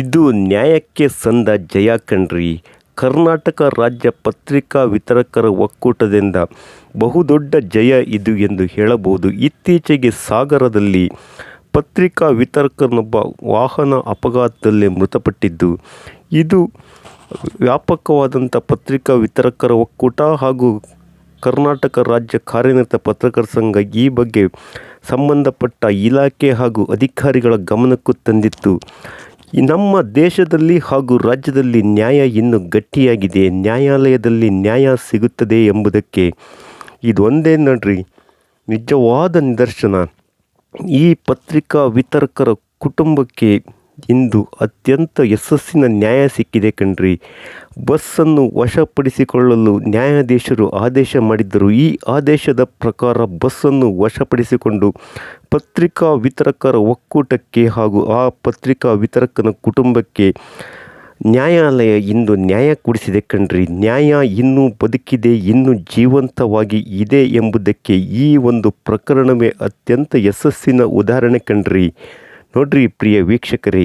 ಇದು ನ್ಯಾಯಕ್ಕೆ ಸಂದ ಜಯ ಕಣ್ರಿ. ಕರ್ನಾಟಕ ರಾಜ್ಯ ಪತ್ರಿಕಾ ವಿತರಕರ ಒಕ್ಕೂಟದಿಂದ ಬಹುದೊಡ್ಡ ಜಯ ಇದು ಎಂದು ಹೇಳಬಹುದು. ಇತ್ತೀಚೆಗೆ ಸಾಗರದಲ್ಲಿ ಪತ್ರಿಕಾ ವಿತರಕನೊಬ್ಬ ವಾಹನ ಅಪಘಾತದಲ್ಲಿ ಮೃತಪಟ್ಟಿದ್ದು, ಇದು ವ್ಯಾಪಕವಾದಂಥ ಪತ್ರಿಕಾ ವಿತರಕರ ಒಕ್ಕೂಟ ಹಾಗೂ ಕರ್ನಾಟಕ ರಾಜ್ಯ ಕಾರ್ಯನಿರತ ಪತ್ರಕರ್ತರ ಸಂಘ ಈ ಬಗ್ಗೆ ಸಂಬಂಧಪಟ್ಟ ಇಲಾಖೆ ಹಾಗೂ ಅಧಿಕಾರಿಗಳ ಗಮನಕ್ಕೂ ತಂದಿತ್ತು. ನಮ್ಮ ದೇಶದಲ್ಲಿ ಹಾಗೂ ರಾಜ್ಯದಲ್ಲಿ ನ್ಯಾಯ ಇನ್ನೂ ಗಟ್ಟಿಯಾಗಿದೆ, ನ್ಯಾಯಾಲಯದಲ್ಲಿ ನ್ಯಾಯ ಸಿಗುತ್ತದೆ ಎಂಬುದಕ್ಕೆ ಇದೊಂದೇ ನೋಡ್ರಿ. ನಿಜವಾದ ನಿದರ್ಶನ. ಈ ಪತ್ರಿಕಾ ವಿತರಕರ ಕುಟುಂಬಕ್ಕೆ ಇಂದು ಅತ್ಯಂತ ಯಶಸ್ಸಿನ ನ್ಯಾಯ ಸಿಕ್ಕಿದೆ ಕಣ್ರಿ. ಬಸ್ಸನ್ನು ವಶಪಡಿಸಿಕೊಳ್ಳಲು ನ್ಯಾಯಾಧೀಶರು ಆದೇಶ ಮಾಡಿದ್ದರು. ಈ ಆದೇಶದ ಪ್ರಕಾರ ಬಸ್ಸನ್ನು ವಶಪಡಿಸಿಕೊಂಡು ಪತ್ರಿಕಾ ವಿತರಕರ ಒಕ್ಕೂಟಕ್ಕೆ ಹಾಗೂ ಆ ಪತ್ರಿಕಾ ವಿತರಕನ ಕುಟುಂಬಕ್ಕೆ ನ್ಯಾಯಾಲಯ ಇಂದು ನ್ಯಾಯ ಕೊಡಿಸಿದೆ ಕಣ್ರಿ. ನ್ಯಾಯ ಇನ್ನೂ ಬದುಕಿದೆ, ಇನ್ನೂ ಜೀವಂತವಾಗಿ ಇದೆ ಎಂಬುದಕ್ಕೆ ಈ ಒಂದು ಪ್ರಕರಣವೇ ಅತ್ಯಂತ ಯಶಸ್ಸಿನ ಉದಾಹರಣೆ ಕಣ್ರಿ. ನೋಡ್ರಿ ಪ್ರಿಯ ವೀಕ್ಷಕರೇ.